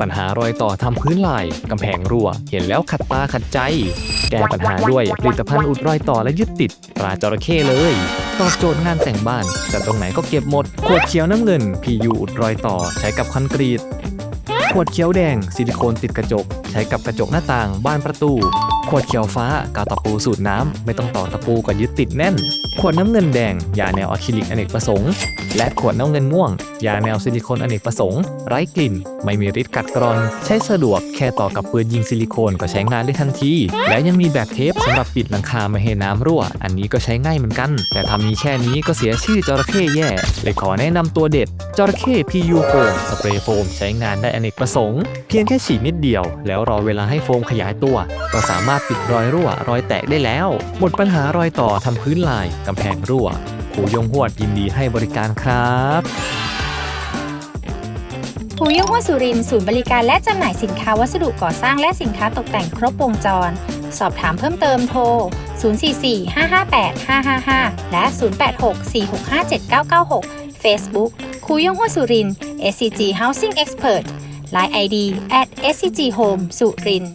ปัญหารอยต่อทำพื้นลายกำแพงรั่ว เห็นแล้วขัดตาขัดใจ แก้ปัญหาด้วยผลิตภัณฑ์อุดรอยต่อและยึดติดปราจระเข้เลยตอบโจทย์งานแต่งบ้านแต่ตรงไหนก็เก็บหมด ขวดเขียวน้ำเงิน PU อุดรอยต่อใช้กับคอนกรีต ขวดเขียวแดง ซิลิโคนติดกระจก ช้กับกระจกหน้าต่างบ้านประตู ขวดเขียวฟ้ากาวตะปูสูตรน้ำ ไม่ต้องต่อตะปูก็ยึดติดแน่น ขวดน้ำเงินแดง ยาแนวอะคริลิกอเนกประสงค์ และขวดน้ำเงินม่วง ยาแนวซิลิโคนอเนกประสงค์ ไร้กลิ่น ไม่มีฤทธิ์กัดกร่อน ใช้สะดวกแค่ต่อกับปืนยิงซิลิโคนก็ใช้งานได้ทันที และยังมีแบบเทปสำหรับปิดหลังคาไม่ให้น้ำรั่ว อันนี้ก็ใช้ง่ายเหมือนกัน แต่ทำมีแค่นี้ก็เสียชื่อจระเข้แย่เลยขอแนะนำตัวเด็ดจระเข้ PU โฟมสเปรย์โฟมใช้งานได้อเนกประสงค์ เพียงแค่ฉีดนิดเดียวแล้วรอเวลาให้โฟมขยายตัว ก็สามารถปิดรอยรั่ว รอยแตกได้แล้ว หมดปัญหารอยต่อทำพื้นลายกำแพงรั่วครูยงหวดยินดีให้บริการครับภูยงหัวสุรินศูนย์บริการและจำหน่ายสินค้าวัสดุก่อสร้างและสินค้าตกแต่งครบวงจร สอบถามเพิ่มเติมโทร 044-558-555 และ 086-465-7996 Facebook คูยงหัวสุริน SCG Housing Expert Line ID at SCG Home สุรินทร์